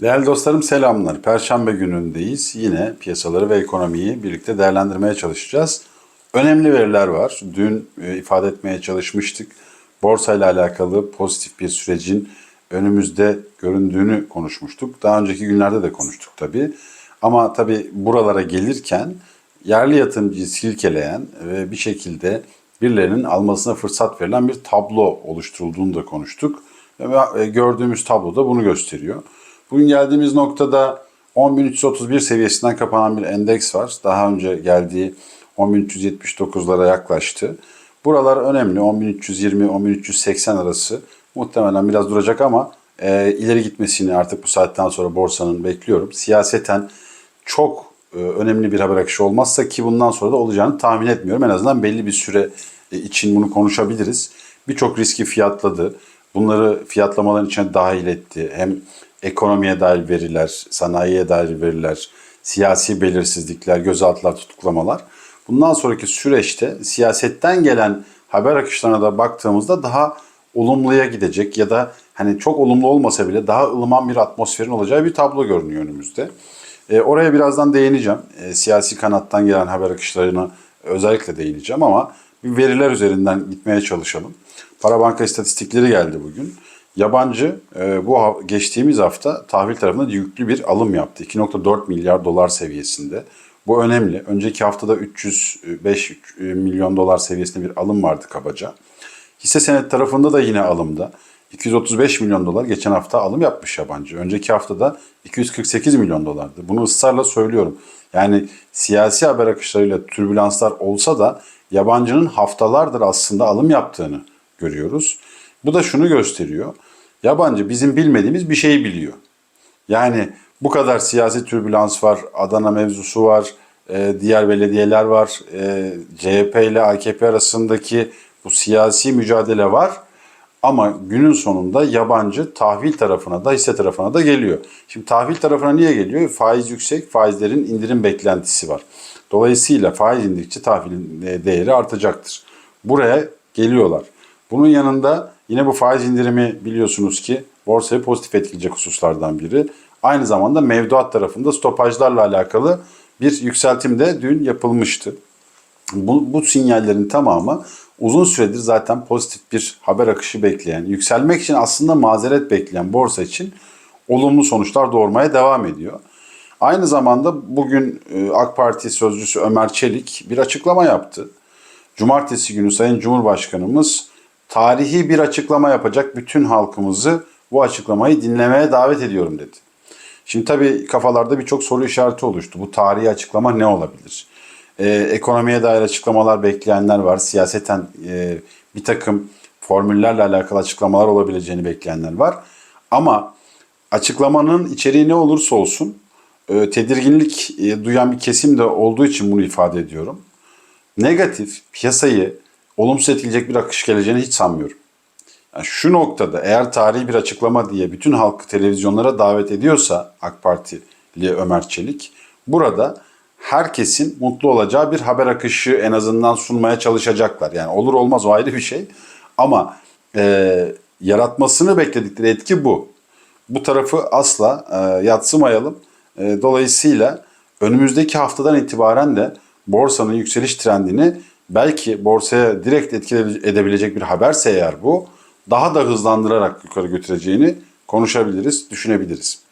Değerli dostlarım selamlar. Perşembe günündeyiz. Yine piyasaları ve ekonomiyi birlikte değerlendirmeye çalışacağız. Önemli veriler var. Dün e, ifade etmeye çalışmıştık. Borsa ile alakalı pozitif bir sürecin önümüzde göründüğünü konuşmuştuk. Daha önceki günlerde de konuştuk tabii. Ama tabii buralara gelirken yerli yatırımcıyı silkeleyen ve bir şekilde birilerinin almasına fırsat verilen bir tablo oluşturulduğunu da konuştuk. Ve e, gördüğümüz tablo da bunu gösteriyor. Bugün geldiğimiz noktada 10.331 seviyesinden kapanan bir endeks var. Daha önce geldiği 10.379'lara yaklaştı. Buralar önemli. 10.320-10.380 arası muhtemelen biraz duracak ama e, ileri gitmesini artık bu saatten sonra borsanın bekliyorum. Siyaseten çok e, önemli bir haber akışı olmazsa ki bundan sonra da olacağını tahmin etmiyorum. En azından belli bir süre e, için bunu konuşabiliriz. Birçok riski fiyatladı. Bunları fiyatlamaların içine dahil etti. Hem ekonomiye dair veriler, sanayiye dair veriler, siyasi belirsizlikler, gözaltılar, tutuklamalar. Bundan sonraki süreçte siyasetten gelen haber akışlarına da baktığımızda daha olumluya gidecek ya da hani çok olumlu olmasa bile daha ılıman bir atmosferin olacağı bir tablo görünüyor önümüzde. E, oraya birazdan değineceğim. E, siyasi kanattan gelen haber akışlarına özellikle değineceğim ama bir veriler üzerinden gitmeye çalışalım. Para banka istatistikleri geldi bugün. Yabancı e, bu geçtiğimiz hafta tahvil tarafında yüklü bir alım yaptı. 2.4 milyar dolar seviyesinde. Bu önemli. Önceki haftada 305 e, milyon dolar seviyesinde bir alım vardı kabaca. Hisse senet tarafında da yine alımda. 235 milyon dolar geçen hafta alım yapmış yabancı. Önceki haftada 248 milyon dolardı. Bunu ısrarla söylüyorum. Yani siyasi haber akışlarıyla türbülanslar olsa da yabancının haftalardır aslında alım yaptığını görüyoruz. Bu da şunu gösteriyor. Yabancı bizim bilmediğimiz bir şeyi biliyor. Yani bu kadar siyasi türbülans var, Adana mevzusu var, e, diğer belediyeler var, e, CHP ile AKP arasındaki bu siyasi mücadele var. Ama günün sonunda yabancı tahvil tarafına da hisse tarafına da geliyor. Şimdi tahvil tarafına niye geliyor? Faiz yüksek, faizlerin indirim beklentisi var. Dolayısıyla faiz indikçe tahvilin e, değeri artacaktır. Buraya geliyorlar. Bunun yanında yine bu faiz indirimi biliyorsunuz ki borsayı pozitif etkileyecek hususlardan biri. Aynı zamanda mevduat tarafında stopajlarla alakalı bir yükseltim de dün yapılmıştı. Bu, bu sinyallerin tamamı uzun süredir zaten pozitif bir haber akışı bekleyen, yükselmek için aslında mazeret bekleyen borsa için olumlu sonuçlar doğurmaya devam ediyor. Aynı zamanda bugün e, AK Parti sözcüsü Ömer Çelik bir açıklama yaptı. Cumartesi günü Sayın Cumhurbaşkanımız tarihi bir açıklama yapacak bütün halkımızı bu açıklamayı dinlemeye davet ediyorum dedi. Şimdi tabii kafalarda birçok soru işareti oluştu. Bu tarihi açıklama ne olabilir? Ee, ekonomiye dair açıklamalar bekleyenler var. Siyaseten e, bir takım formüllerle alakalı açıklamalar olabileceğini bekleyenler var. Ama açıklamanın içeriği ne olursa olsun e, tedirginlik e, duyan bir kesim de olduğu için bunu ifade ediyorum. Negatif piyasayı olumsuz etkileyecek bir akış geleceğini hiç sanmıyorum. Yani şu noktada eğer tarihi bir açıklama diye bütün halkı televizyonlara davet ediyorsa AK Partili Ömer Çelik burada herkesin mutlu olacağı bir haber akışı en azından sunmaya çalışacaklar. Yani olur olmaz o ayrı bir şey ama e, yaratmasını bekledikleri etki bu. Bu tarafı asla e, yatsımayalım. E, dolayısıyla önümüzdeki haftadan itibaren de borsanın yükseliş trendini belki borsaya direkt etki edebilecek bir haberse eğer bu daha da hızlandırarak yukarı götüreceğini konuşabiliriz, düşünebiliriz.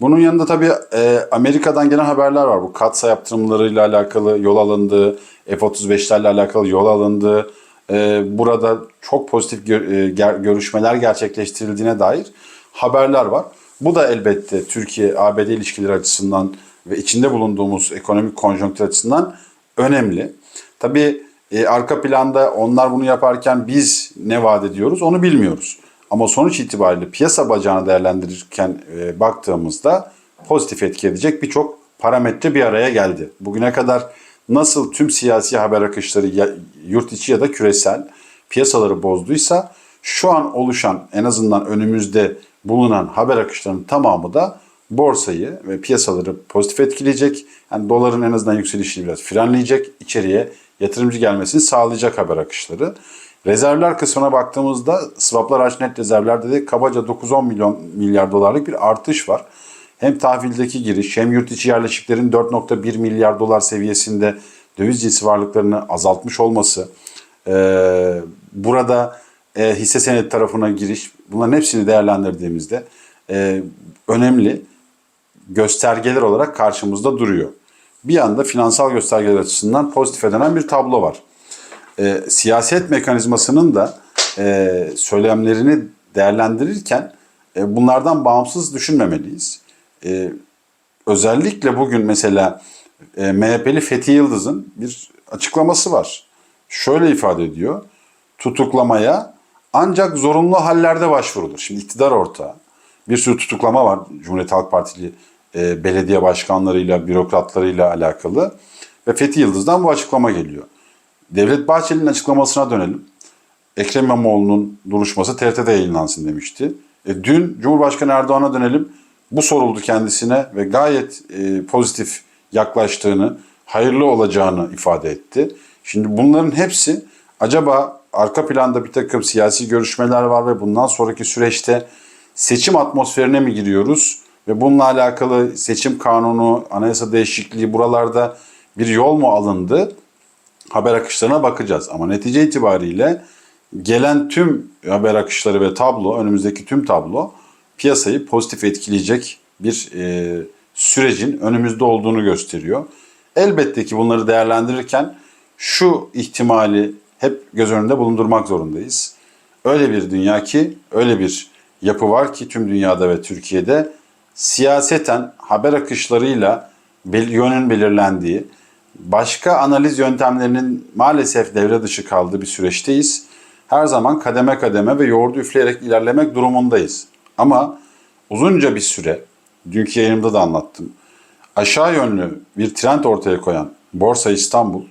Bunun yanında tabii e, Amerika'dan gelen haberler var. Bu katsa yaptırımlarıyla alakalı yol alındığı, F-35'lerle alakalı yol alındığı, e, burada çok pozitif gör, e, görüşmeler gerçekleştirildiğine dair haberler var. Bu da elbette Türkiye-ABD ilişkileri açısından ve içinde bulunduğumuz ekonomik konjonktür açısından önemli. Tabii e, arka planda onlar bunu yaparken biz ne vaat ediyoruz onu bilmiyoruz. Ama sonuç itibariyle piyasa bacağını değerlendirirken e, baktığımızda pozitif etki edecek birçok parametre bir araya geldi. Bugüne kadar nasıl tüm siyasi haber akışları ya, yurt içi ya da küresel piyasaları bozduysa şu an oluşan en azından önümüzde bulunan haber akışlarının tamamı da borsayı ve piyasaları pozitif etkileyecek. Yani doların en azından yükselişini biraz frenleyecek, içeriye yatırımcı gelmesini sağlayacak haber akışları. Rezervler kısmına baktığımızda swaplar hariç net rezervlerde de kabaca 9-10 milyon milyar dolarlık bir artış var. Hem tahvildeki giriş hem yurt içi yerleşiklerin 4.1 milyar dolar seviyesinde döviz cinsi varlıklarını azaltmış olması, ee, burada e, hisse senedi tarafına giriş bunların hepsini değerlendirdiğimizde e, önemli göstergeler olarak karşımızda duruyor. Bir yanda finansal göstergeler açısından pozitife dönen bir tablo var. E, siyaset mekanizmasının da e, söylemlerini değerlendirirken e, bunlardan bağımsız düşünmemeliyiz. E, özellikle bugün mesela e, MHP'li Fethi Yıldız'ın bir açıklaması var. Şöyle ifade ediyor. Tutuklamaya ancak zorunlu hallerde başvurulur. Şimdi iktidar ortağı. Bir sürü tutuklama var Cumhuriyet Halk Partili e, belediye başkanlarıyla, bürokratlarıyla alakalı. Ve Fethi Yıldız'dan bu açıklama geliyor. Devlet Bahçeli'nin açıklamasına dönelim. Ekrem İmamoğlu'nun duruşması TRT'de yayınlansın demişti. E, dün Cumhurbaşkanı Erdoğan'a dönelim. Bu soruldu kendisine ve gayet e, pozitif yaklaştığını, hayırlı olacağını ifade etti. Şimdi bunların hepsi acaba arka planda bir takım siyasi görüşmeler var ve bundan sonraki süreçte seçim atmosferine mi giriyoruz? Ve bununla alakalı seçim kanunu, anayasa değişikliği buralarda bir yol mu alındı? Haber akışlarına bakacağız. Ama netice itibariyle gelen tüm haber akışları ve tablo, önümüzdeki tüm tablo piyasayı pozitif etkileyecek bir e, sürecin önümüzde olduğunu gösteriyor. Elbette ki bunları değerlendirirken şu ihtimali hep göz önünde bulundurmak zorundayız. Öyle bir dünya ki, öyle bir yapı var ki tüm dünyada ve Türkiye'de siyaseten haber akışlarıyla yönün belirlendiği, başka analiz yöntemlerinin maalesef devre dışı kaldığı bir süreçteyiz. Her zaman kademe kademe ve yoğurdu üfleyerek ilerlemek durumundayız. Ama uzunca bir süre, dünkü yayınımda da anlattım, aşağı yönlü bir trend ortaya koyan Borsa İstanbul,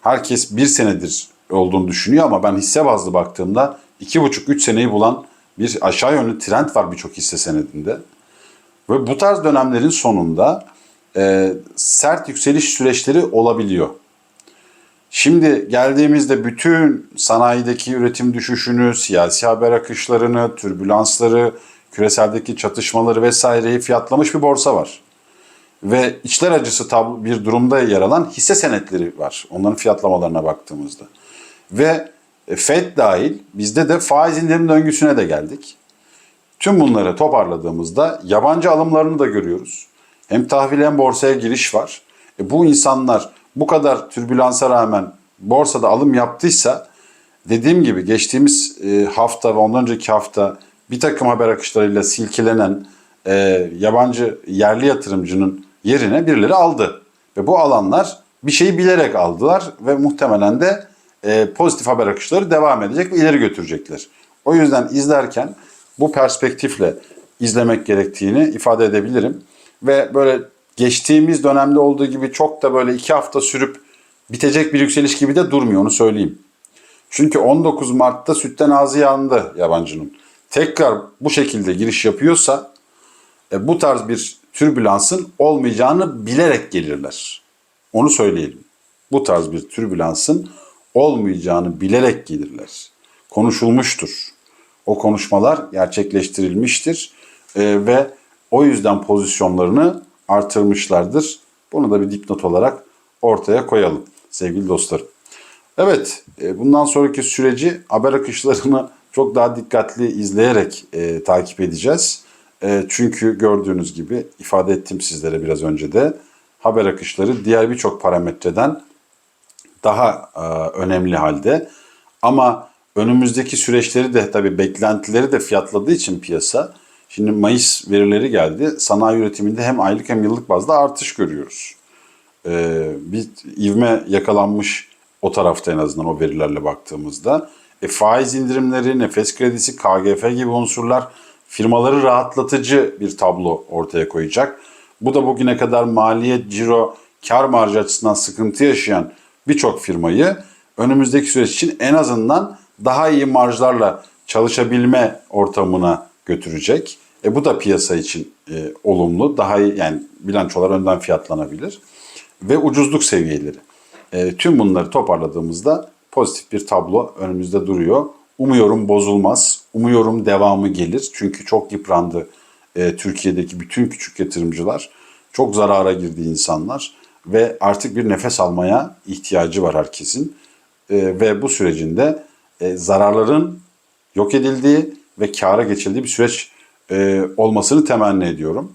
herkes bir senedir olduğunu düşünüyor ama ben hisse bazlı baktığımda iki buçuk üç seneyi bulan bir aşağı yönlü trend var birçok hisse senedinde. Ve bu tarz dönemlerin sonunda e, sert yükseliş süreçleri olabiliyor. Şimdi geldiğimizde bütün sanayideki üretim düşüşünü, siyasi haber akışlarını, türbülansları, küreseldeki çatışmaları vesaireyi fiyatlamış bir borsa var. Ve içler acısı bir durumda yer alan hisse senetleri var. Onların fiyatlamalarına baktığımızda. Ve e, Fed dahil bizde de faiz indirim döngüsüne de geldik. Tüm bunları toparladığımızda yabancı alımlarını da görüyoruz. Hem tahvil hem borsaya giriş var. E bu insanlar bu kadar türbülansa rağmen borsada alım yaptıysa dediğim gibi geçtiğimiz e, hafta ve ondan önceki hafta bir takım haber akışlarıyla silkelenen e, yabancı yerli yatırımcının yerine birileri aldı. Ve bu alanlar bir şeyi bilerek aldılar ve muhtemelen de e, pozitif haber akışları devam edecek ve ileri götürecekler. O yüzden izlerken bu perspektifle izlemek gerektiğini ifade edebilirim. Ve böyle geçtiğimiz dönemde olduğu gibi çok da böyle iki hafta sürüp bitecek bir yükseliş gibi de durmuyor onu söyleyeyim. Çünkü 19 Mart'ta sütten ağzı yandı yabancının. Tekrar bu şekilde giriş yapıyorsa e, bu tarz bir türbülansın olmayacağını bilerek gelirler. Onu söyleyelim. Bu tarz bir türbülansın olmayacağını bilerek gelirler. Konuşulmuştur. O konuşmalar gerçekleştirilmiştir E, ve o yüzden pozisyonlarını artırmışlardır. Bunu da bir dipnot olarak ortaya koyalım sevgili dostlarım. Evet, e, bundan sonraki süreci haber akışlarını çok daha dikkatli izleyerek e, takip edeceğiz. E, çünkü gördüğünüz gibi ifade ettim sizlere biraz önce de haber akışları diğer birçok parametreden daha e, önemli halde. Ama önümüzdeki süreçleri de tabii beklentileri de fiyatladığı için piyasa. Şimdi Mayıs verileri geldi. Sanayi üretiminde hem aylık hem yıllık bazda artış görüyoruz. Ee, bir ivme yakalanmış o tarafta en azından o verilerle baktığımızda. E, faiz indirimleri, nefes kredisi, KGF gibi unsurlar firmaları rahatlatıcı bir tablo ortaya koyacak. Bu da bugüne kadar maliyet, ciro, kar marjı açısından sıkıntı yaşayan birçok firmayı önümüzdeki süreç için en azından daha iyi marjlarla çalışabilme ortamına götürecek. E bu da piyasa için e, olumlu. Daha iyi yani bilançolar önden fiyatlanabilir. Ve ucuzluk seviyeleri. E, tüm bunları toparladığımızda pozitif bir tablo önümüzde duruyor. Umuyorum bozulmaz. Umuyorum devamı gelir. Çünkü çok yıprandı e, Türkiye'deki bütün küçük yatırımcılar. Çok zarara girdi insanlar ve artık bir nefes almaya ihtiyacı var herkesin. E, ve bu sürecinde e, zararların yok edildiği ve kâra geçildiği bir süreç e, olmasını temenni ediyorum.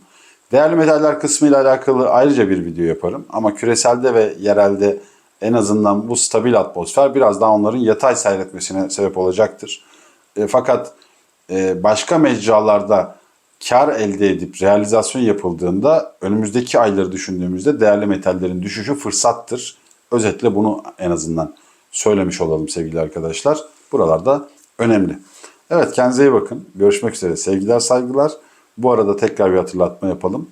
Değerli metaller kısmıyla alakalı ayrıca bir video yaparım. Ama küreselde ve yerelde en azından bu stabil atmosfer biraz daha onların yatay seyretmesine sebep olacaktır. E, fakat e, başka mecralarda kar elde edip realizasyon yapıldığında önümüzdeki ayları düşündüğümüzde değerli metallerin düşüşü fırsattır. Özetle bunu en azından söylemiş olalım sevgili arkadaşlar. Buralarda önemli. Evet kendinize iyi bakın. Görüşmek üzere. Sevgiler saygılar. Bu arada tekrar bir hatırlatma yapalım.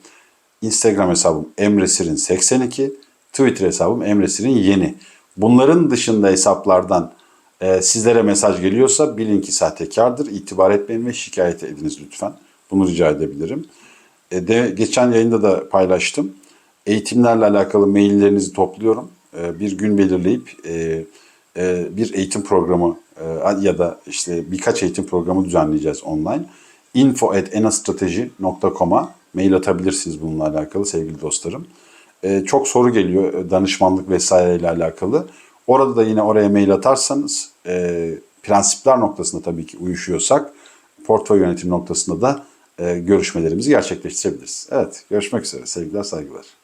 Instagram hesabım emresirin82, Twitter hesabım emresirin yeni. Bunların dışında hesaplardan e, sizlere mesaj geliyorsa bilin ki sahtekardır. İtibar etmeyin ve şikayet ediniz lütfen. Bunu rica edebilirim. E, de, geçen yayında da paylaştım. Eğitimlerle alakalı maillerinizi topluyorum. E, bir gün belirleyip e, bir eğitim programı e, ya da işte birkaç eğitim programı düzenleyeceğiz online. info at enastrateji.com'a mail atabilirsiniz bununla alakalı sevgili dostlarım. E, çok soru geliyor e, danışmanlık vesaire ile alakalı. Orada da yine oraya mail atarsanız e, prensipler noktasında tabii ki uyuşuyorsak portföy yönetim noktasında da e, görüşmelerimizi gerçekleştirebiliriz. Evet görüşmek üzere sevgiler saygılar.